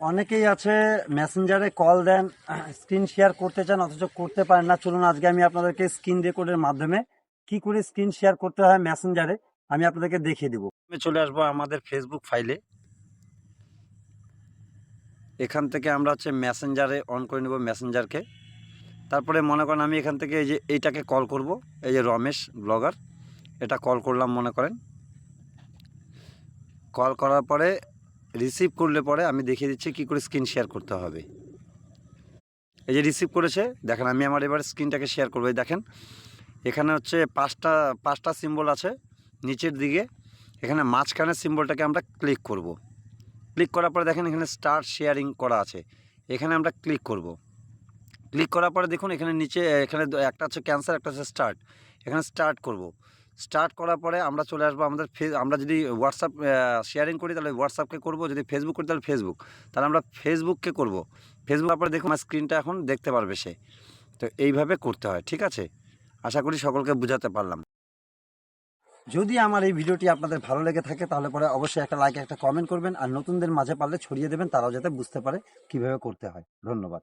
অনেকেই আছে মেসেঞ্জারে কল দেন স্ক্রিন শেয়ার করতে চান, অথচ করতে পারেন না। চলুন, আজকে আমি আপনাদেরকে স্ক্রিন রেকর্ডের মাধ্যমে কি করে স্ক্রিন শেয়ার করতে হয় মেসেঞ্জারে আমি আপনাদেরকে দেখিয়ে দিব। আমি চলে আসব আমাদের ফেসবুক ফাইলে এখান থেকে আমরা হচ্ছে মেসেঞ্জারে অন করে নেব মেসেঞ্জারকে তারপরে মনে করেন আমি এখান থেকে এই যে এইটাকে কল করব, এই যে রমেশ ব্লগার, এটা কল করলাম মনে করেন। কল করার পরে রিসিভ করলে পরে আমি দেখিয়ে দিচ্ছি কী করে স্ক্রিন শেয়ার করতে হবে এই যে রিসিভ করেছে, দেখেন আমি আমার এবার স্ক্রিনটাকে শেয়ার করব দেখেন এখানে হচ্ছে পাঁচটা পাঁচটা সিম্বল আছে, নিচের দিকে এখানে মাঝখানের সিম্বলটাকে আমরা ক্লিক করব। ক্লিক করার পরে দেখেন এখানে স্টার্ট শেয়ারিং করা আছে এখানে আমরা ক্লিক করব। ক্লিক করার পরে দেখুন এখানে নিচে, এখানে একটা হচ্ছে ক্যান্সার একটা হচ্ছে স্টার্ট এখানে স্টার্ট করব। স্টার্ট করার পরে আমরা চলে আসব আমাদের ফে- আমরা যদি হোয়াটসঅ্যাপ শেয়ারিং করি তাহলে হোয়াটসঅ্যাপকে করব, যদি ফেসবুক করি তাহলে ফেসবুক তাহলে আমরা ফেসবুককে করব। ফেসবুক পরে দেখুন আমার স্ক্রিনটা এখন দেখতে পারবে সে। তো এইভাবে করতে হয়, ঠিক আছে? আশা করি সকলকে বোঝাতে পারলাম। যদি আমার এই ভিডিওটি আপনাদের ভালো লেগে থাকে তাহলে পরে অবশ্যই একটা লাইক একটা কমেন্ট করবেন। আর নতুনদের মাঝে পারলে ছড়িয়ে দেবেন, তারাও যাতে বুঝতে পারে কীভাবে করতে হয়। ধন্যবাদ।